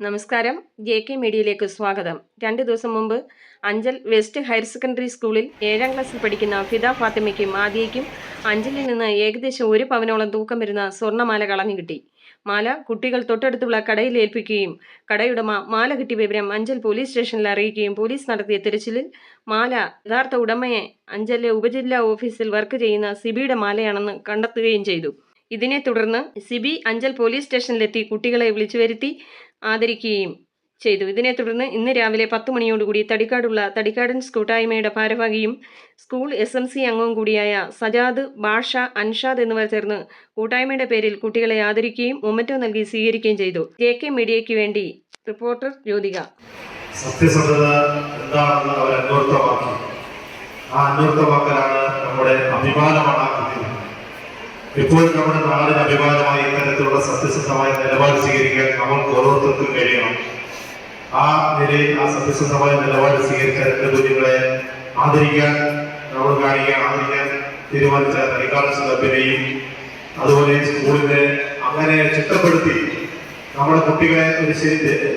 നമസ്കാരം. J K മീഡിയയിലേക്ക് സ്വാഗതം. രണ്ട് ദിവസം മുമ്പ് അഞ്ചൽ വെസ്റ്റ് ഹയർ സെക്കൻഡറി സ്കൂളിൽ ഏഴാം ക്ലാസ്സിൽ പഠിക്കുന്ന ഫിദ ഫാത്തിമയ്ക്കും ആദിയയ്ക്കും അഞ്ചലിൽ നിന്ന് ഏകദേശം ഒരു പവനോളം തൂക്കം വരുന്ന സ്വർണമാല കളഞ്ഞു കിട്ടി. മാല കുട്ടികൾ തൊട്ടടുത്തുള്ള കടയിൽ ഏൽപ്പിക്കുകയും കടയുടമ മാല കിട്ടിയ വിവരം അഞ്ചൽ പോലീസ് സ്റ്റേഷനിൽ അറിയിക്കുകയും പോലീസ് നടത്തിയ തിരച്ചിലിൽ മാല യഥാർത്ഥ ഉടമയെ അഞ്ചലിലെ ഉപജില്ലാ ഓഫീസിൽ വർക്ക് ചെയ്യുന്ന സിബിയുടെ മാലയാണെന്ന് കണ്ടെത്തുകയും ചെയ്തു. ഇതിനെ തുടർന്ന് സിബി അഞ്ചൽ പോലീസ് സ്റ്റേഷനിലെത്തി കുട്ടികളെ വിളിച്ചു വരുത്തി ആദരിക്കുകയും ചെയ്തു. ഇതിനെ തുടർന്ന് ഇന്ന് രാവിലെ പത്ത് മണിയോടുകൂടി തടിക്കാടുള്ള തടിക്കാടൻ സ്കൂട്ടായ്മയുടെ ഭാരവാഹിയും സ്കൂൾ എസ് എം സി അംഗവും കൂടിയായ സജാദ് ബാഷ അൻഷാദ് എന്നിവർ ചേർന്ന് കൂട്ടായ്മയുടെ പേരിൽ കുട്ടികളെ ആദരിക്കുകയും മൊമറ്റോ നൽകി സ്വീകരിക്കുകയും ചെയ്തു. ജെ കെ മീഡിയയ്ക്ക് വേണ്ടി റിപ്പോർട്ടർ ജ്യോതിക. സത്യസന്ധത എന്താണെന്ന് അവർ അന്വർത്ഥമാക്കി. ആ അന്വർത്ഥമാക്കലാണ് നമ്മുടെ അഭിമാനമാണ് എപ്പോഴും നമ്മുടെ നാടിന് സത്യസന്ധമായ നിലപാട് സ്വീകരിക്കാൻ നമുക്ക് ഓരോരുത്തർക്കും കഴിയണം. ആ നിലയിൽ ആ സത്യസന്ധമായ നിലപാട് സ്വീകരിച്ച രണ്ട് കുഞ്ഞുങ്ങളെ ആദരിക്കാൻ നമ്മൾ കാണിക്കാൻ ആദരിക്കാൻ തീരുമാനിച്ച തനിക്കാട് ക്ലബിനെയും അതുപോലെ സ്കൂളിനെ അങ്ങനെ ചിട്ടപ്പെടുത്തി നമ്മുടെ കുട്ടികളെ ഒരു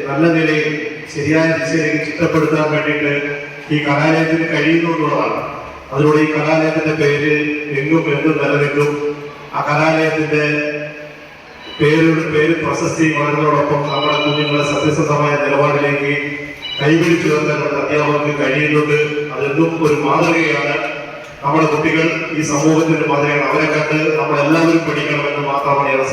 നല്ല നിലയിൽ ശരിയായ ദിശയിലേക്ക് ചിട്ടപ്പെടുത്താൻ വേണ്ടിയിട്ട് ഈ കലാലയത്തിന് കഴിയുന്നു എന്നുള്ളതാണ് അതിലൂടെ ഈ കലാലയത്തിന്റെ പേര് എങ്ങും എന്നും നിലനിൽക്കും. ആ കലാലയത്തിന്റെ പേരുടെ പേര് പ്രശസ്തി വളരുന്നതോടൊപ്പം നമ്മുടെ കുഞ്ഞുങ്ങളെ സത്യസന്ധമായ നിലപാടിലേക്ക് കൈപിടിച്ചു നമ്മുടെ അധ്യാപകർക്ക് കഴിയുന്നുണ്ട് അതെന്നും ഒരു മാതൃകയാണ്. നമ്മുടെ കുട്ടികൾ ഈ സമൂഹത്തിന്റെ മാതൃകയാണ്. അവരെ കണ്ട് നമ്മളെല്ലാവരും പഠിക്കണമെന്ന് മാത്രമാണ് ഏറെ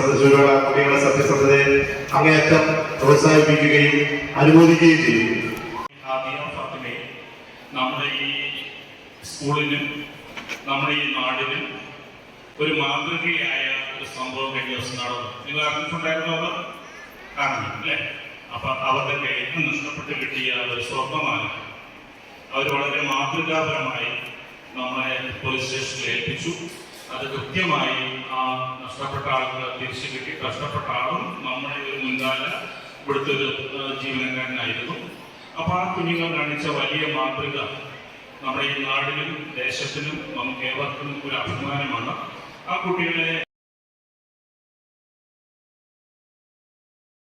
കുട്ടികളെ സത്യസന്ധതയെ അങ്ങേയറ്റം പ്രോത്സാഹിപ്പിക്കുകയും അനുമോദിക്കുകയും ചെയ്യും നമ്മുടെ ഈ സ്കൂളിനും നമ്മുടെ ഈ നാടിനും ഒരു മാതൃകയായ ഒരു സംഭവം കഴിഞ്ഞ ദിവസം നടന്നു. നിങ്ങൾ അറിഞ്ഞിട്ടുണ്ടായിരുന്നോ അറിഞ്ഞു അല്ലേ? അപ്പൊ അവരുടെ കയ്യിൽ നിന്ന് നഷ്ടപ്പെട്ട് കിട്ടിയ ഒരു സ്വർണമാണ്. അവർ വളരെ മാതൃകാപരമായി നമ്മളെ പോലീസ് സ്റ്റേഷനിൽ ഏൽപ്പിച്ചു. അത് കൃത്യമായി ആ നഷ്ടപ്പെട്ട ആൾക്ക് തിരിച്ചു കിട്ടി. കഷ്ടപ്പെട്ട ആളും നമ്മുടെ ഒരു മുൻകാല ഇവിടുത്തെ ഒരു ജീവനക്കാരനായിരുന്നു. അപ്പൊ ആ കുഞ്ഞുങ്ങൾ കാണിച്ച വലിയ മാതൃക നമ്മുടെ ഈ നാടിനും ദേശത്തിനും നമുക്ക് ഏവർക്കും ഒരു അഭിമാനമാണ്. ആ കുട്ടികളെ